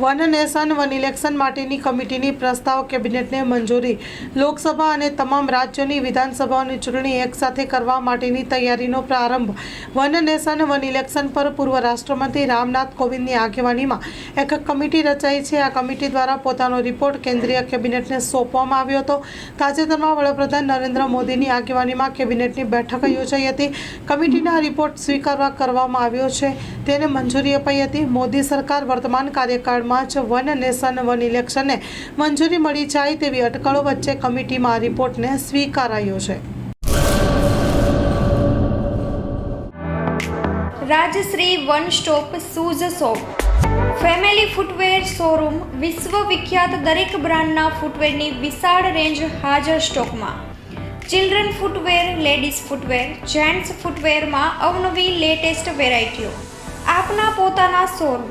One nation one election માટેની કમિટીની પ્રસ્તાવ કેબિનેટને મંજૂરી. લોકસભા અને તમામ રાજ્યોની વિધાનસભાઓની ચૂંટણી એકસાથે કરવા માટેની તૈયારીનો પ્રારંભ. વન નેશન વન ઇલેક્શન પર પૂર્વ રાષ્ટ્રપતિ રામનાથ કોવિંદની આગેવાનીમાં એક કમિટી રચાઈ છે. આ કમિટી દ્વારા પોતાનો રિપોર્ટ કેન્દ્રીય કેબિનેટને સોંપવામાં આવ્યો હતો. તાજેતરમાં વડાપ્રધાન નરેન્દ્ર મોદીની આગેવાનીમાં કેબિનેટની બેઠક યોજાઈ હતી. કમિટીના રિપોર્ટ સ્વીકારવા કરવામાં આવ્યો છે. તેને મંજૂરી અપાઈ હતી. મોદી સરકાર વર્તમાન કાર્યકાળમાં જ વન નેશન વન ઇલેક્શનને મંજૂરી મળી જાય તેવી અટકળો વચ્ચે કમિટીમાં આ રિપોર્ટને સ્વીકારાયો છે. Rajshree one stop shoes shop. Family footwear showroom વિશ્વ વિખ્યાત દરેક બ્રાન્ડના ફૂટવેરની વિશાળ રેન્જ હાજર સ્ટોકમાં. Children footwear, ladies footwear, gents ફૂટવેરમાં અવનવી લેટેસ્ટ વેરાયટીઓ. આપના પોતાના શોરૂમ.